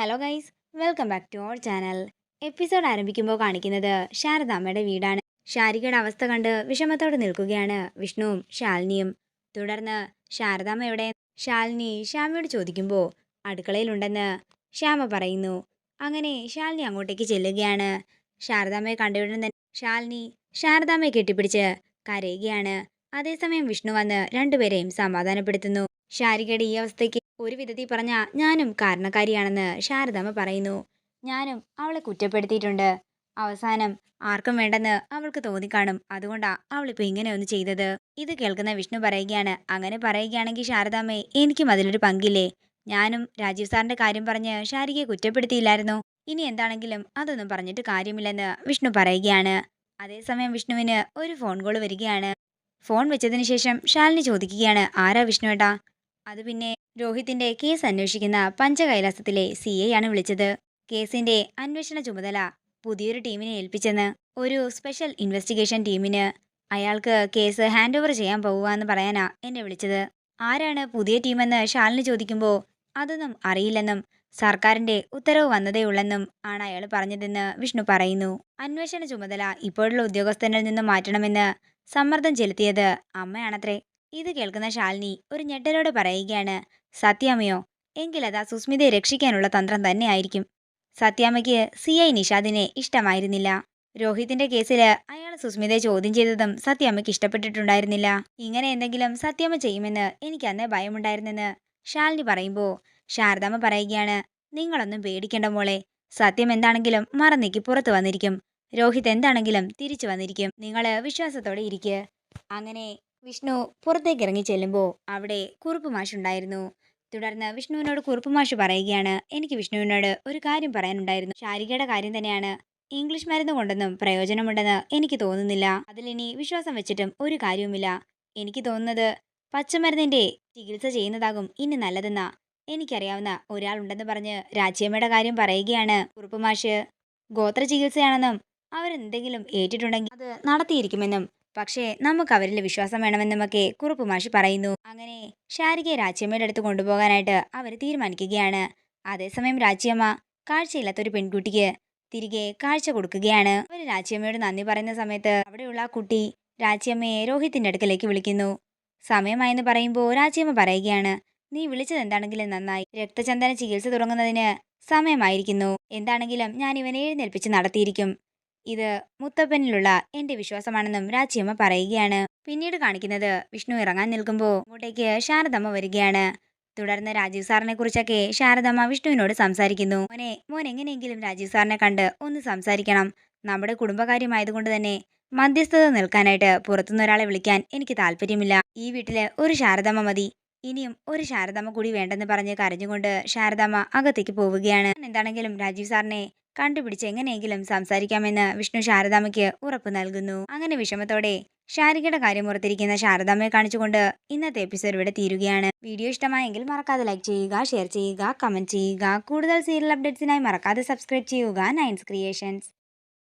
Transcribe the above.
Hello guys welcome back to our channel episode ആരംഭിക്കുമ്പോൾ കാണിക്കുന്നത് ശാരദാമ്മയുടെ വീടാണ്. ശാരികയുടെ അവസ്ഥ കണ്ട് വിഷമത്തോടെ നിൽക്കുകയാണ് വിഷ്ണുവും ശാലിനിയും. തുടർന്ന് ശാരദാമ്മ എവിടെ? ശാലിനി ശ്യാമയോട് ചോദിക്കുമ്പോൾ അടുക്കളയിലുണ്ടെന്ന് ശ്യാമ പറയുന്നു. അങ്ങനെ ശാലിനി അങ്ങോട്ടേക്ക് ചെല്ലുകയാണ്. ശാരദാമ്മയെ കണ്ടയുടൻ തന്നെ ശാലിനി ശാരദാമ്മയെ കെട്ടിപ്പിടിച്ച് കരയുകയാണ്. അതേസമയം വിഷ്ണു വന്ന് രണ്ടുപേരെയും സമാധാനപ്പെടുത്തുന്നു. ശാരികയുടെ ഈ അവസ്ഥയ്ക്ക് ഒരു വിധത്തിൽ പറഞ്ഞ ഞാനും കാരണക്കാരിയാണെന്ന് ശാരദാമ്മ പറയുന്നു. ഞാനും അവളെ കുറ്റപ്പെടുത്തിയിട്ടുണ്ട്. അവസാനം ആർക്കും വേണ്ടെന്ന് അവൾക്ക് തോന്നിക്കാണും. അതുകൊണ്ടാ അവളിപ്പോ ഇങ്ങനെ ഒന്ന് ചെയ്തത്. ഇത് കേൾക്കുന്ന വിഷ്ണു പറയുകയാണ് അങ്ങനെ പറയുകയാണെങ്കിൽ ശാരദാമ്മേ എനിക്കും അതിലൊരു പങ്കില്ലേ? ഞാനും രാജീവ് സാറിന്റെ കാര്യം പറഞ്ഞ് ശാരികയെ കുറ്റപ്പെടുത്തിയില്ലായിരുന്നു. ഇനി എന്താണെങ്കിലും അതൊന്നും പറഞ്ഞിട്ട് കാര്യമില്ലെന്ന് വിഷ്ണു പറയുകയാണ്. അതേസമയം വിഷ്ണുവിന് ഒരു ഫോൺ കോൾ വരികയാണ്. ഫോൺ വെച്ചതിന് ശേഷം ശാലിനി ചോദിക്കുകയാണ് ആരാ വിഷ്ണു ഏട്ടാ? അത് പിന്നെ രോഹിത്തിന്റെ കേസ് അന്വേഷിക്കുന്ന പഞ്ചകൈലാസത്തിലെ സി ആണ് വിളിച്ചത്. കേസിന്റെ അന്വേഷണ ചുമതല പുതിയൊരു ടീമിനെ ഏൽപ്പിച്ചെന്ന് ഒരു സ്പെഷ്യൽ ഇൻവെസ്റ്റിഗേഷൻ ടീമിന് അയാൾക്ക് കേസ് ഹാൻഡ് ഓവർ ചെയ്യാൻ പോവുകയെന്ന് പറയാനാ എന്നെ വിളിച്ചത്. ആരാണ് പുതിയ ടീമെന്ന് ഷാലിന് ചോദിക്കുമ്പോൾ അതൊന്നും അറിയില്ലെന്നും സർക്കാരിന്റെ ഉത്തരവ് വന്നതേയുള്ളെന്നും ആണ് അയാൾ പറഞ്ഞതെന്ന് വിഷ്ണു പറയുന്നു. അന്വേഷണ ചുമതല ഇപ്പോഴുള്ള ഉദ്യോഗസ്ഥനിൽ നിന്ന് മാറ്റണമെന്ന് സമ്മർദ്ദം ചെലുത്തിയത് അമ്മയാണത്രേ. ഇത് കേൾക്കുന്ന ശാലിനി ഒരു ഞെട്ടലോടെ പറയുകയാണ് സത്യാമ്മയോ എങ്കിലതാ സുസ്മിതയെ രക്ഷിക്കാനുള്ള തന്ത്രം തന്നെയായിരിക്കും സത്യാമ്മയ്ക്ക് സി. ഐ. നിഷാദിനെ ഇഷ്ടമായിരുന്നില്ല. രോഹിത്തിന്റെ കേസിൽ അയാൾ സുസ്മിതയെ ചോദ്യം ചെയ്തതും സത്യാമ്മയ്ക്ക് ഇഷ്ടപ്പെട്ടിട്ടുണ്ടായിരുന്നില്ല. ഇങ്ങനെ എന്തെങ്കിലും സത്യാമ്മ ചെയ്യുമെന്ന് എനിക്ക് അന്നേ ഭയമുണ്ടായിരുന്നെന്ന് ശാലിനി പറയുമ്പോൾ ശാരദാമ്മ പറയുകയാണ് നിങ്ങളൊന്നും പേടിക്കേണ്ട മോളെ. സത്യം എന്താണെങ്കിലും മറന്നേക്ക് പുറത്തു വന്നിരിക്കും. രോഹിത് എന്താണെങ്കിലും തിരിച്ചു വന്നിരിക്കും. നിങ്ങൾ വിശ്വാസത്തോടെ ഇരിക്കുക അങ്ങനെ വിഷ്ണു പുറത്തേക്ക് ഇറങ്ങി ചെല്ലുമ്പോൾ അവിടെ കുറുപ്പ് മാഷുണ്ടായിരുന്നു തുടർന്ന് വിഷ്ണുവിനോട് കുറുപ്പ് മാഷ് പറയുകയാണ് എനിക്ക് വിഷ്ണുവിനോട് ഒരു കാര്യം പറയാനുണ്ടായിരുന്നു. ശാരികയുടെ കാര്യം തന്നെയാണ് ഇംഗ്ലീഷ് മരുന്ന് കൊണ്ടൊന്നും പ്രയോജനമുണ്ടെന്ന് എനിക്ക് തോന്നുന്നില്ല. അതിലിനി വിശ്വാസം വെച്ചിട്ടും ഒരു കാര്യവുമില്ല. എനിക്ക് തോന്നുന്നത് പച്ചമരുന്നിന്റെ ചികിത്സ ചെയ്യുന്നതാകും ഇനി നല്ലതെന്ന എനിക്കറിയാവുന്ന ഒരാളുണ്ടെന്ന് പറഞ്ഞ് രാജ്യമ്മയുടെ കാര്യം പറയുകയാണ് കുറുപ്പ് മാഷ്. ഗോത്ര ചികിത്സയാണെന്നും അവരെന്തെങ്കിലും ഏറ്റിട്ടുണ്ടെങ്കിൽ അത് നടത്തിയിരിക്കുമെന്നും പക്ഷേ നമുക്ക് അവരിൽ വിശ്വാസം വേണമെന്നുമൊക്കെ കുറുപ്പ് മാഷി പറയുന്നു. അങ്ങനെ ശാരികയെ രാജ്യമ്മയുടെ അടുത്ത് കൊണ്ടുപോകാനായിട്ട് അവർ തീരുമാനിക്കുകയാണ്. അതേസമയം രാജ്യമ്മ കാഴ്ചയില്ലാത്തൊരു പെൺകുട്ടിക്ക് തിരികെ കാഴ്ച കൊടുക്കുകയാണ്. അവർ രാജ്യമ്മയോട് നന്ദി പറയുന്ന സമയത്ത് അവിടെയുള്ള ആ കുട്ടി രാജ്യമ്മയെ രോഹിത്തിന്റെ അടുക്കലേക്ക് വിളിക്കുന്നു. സമയമായെന്ന് പറയുമ്പോൾ രാജ്യമ്മ പറയുകയാണ് നീ വിളിച്ചത് എന്താണെങ്കിലും നന്നായി. രക്തചന്ദന ചികിത്സ തുടങ്ങുന്നതിന് സമയമായിരിക്കുന്നു. എന്താണെങ്കിലും ഞാൻ ഇവനെ എഴുന്നേൽപ്പിച്ച് നടത്തിയിരിക്കും. ഇത് മുത്തപ്പനിലുള്ള എന്റെ വിശ്വാസമാണെന്നും രാജിയമ്മ പറയുകയാണ്. പിന്നീട് കാണിക്കുന്നത് വിഷ്ണു ഇറങ്ങാൻ നിൽക്കുമ്പോൾ അങ്ങോട്ടേക്ക് ശാരദമ്മ വരികയാണ്. തുടർന്ന് രാജീവ് സാറിനെ കുറിച്ചൊക്കെ ശാരദമ്മ വിഷ്ണുവിനോട് സംസാരിക്കുന്നു. മോനെ മോൻ എങ്ങനെയെങ്കിലും രാജീവ് സാറിനെ കണ്ട് ഒന്ന് സംസാരിക്കണം. നമ്മുടെ കുടുംബകാര്യമായതുകൊണ്ട് തന്നെ മധ്യസ്ഥത നിൽക്കാനായിട്ട് പുറത്തുനിന്ന് ഒരാളെ വിളിക്കാൻ എനിക്ക് താല്പര്യമില്ല. ഈ വീട്ടിൽ ഒരു ശാരദമ്മ മതി. ഇനിയും ഒരു ശാരദമ്മ കൂടി വേണ്ടെന്ന് പറഞ്ഞ് കരഞ്ഞുകൊണ്ട് ശാരദമ്മ അകത്തേക്ക് പോവുകയാണ്. എന്താണെങ്കിലും രാജീവ് സാറിനെ കണ്ടുപിടിച്ച് എങ്ങനെയെങ്കിലും സംസാരിക്കാമെന്ന് വിഷ്ണു ശാരദാമ്മയ്ക്ക് ഉറപ്പ് നൽകുന്നു. അങ്ങനെ വിഷമത്തോടെ ശാരികയുടെ കാര്യം ഓർത്തിരിക്കുന്ന ശാരദാമ്മയെ കാണിച്ചുകൊണ്ട് ഇന്നത്തെ എപ്പിസോഡ് ഇവിടെ തീരുകയാണ്. വീഡിയോ ഇഷ്ടമായെങ്കിൽ മറക്കാതെ ലൈക്ക് ചെയ്യുക ഷെയർ ചെയ്യുക കമന്റ് ചെയ്യുക. കൂടുതൽ സീരിയൽ അപ്ഡേറ്റ്സിനായി മറക്കാതെ സബ്സ്ക്രൈബ് ചെയ്യുക. നയൻസ് ക്രിയേഷൻസ്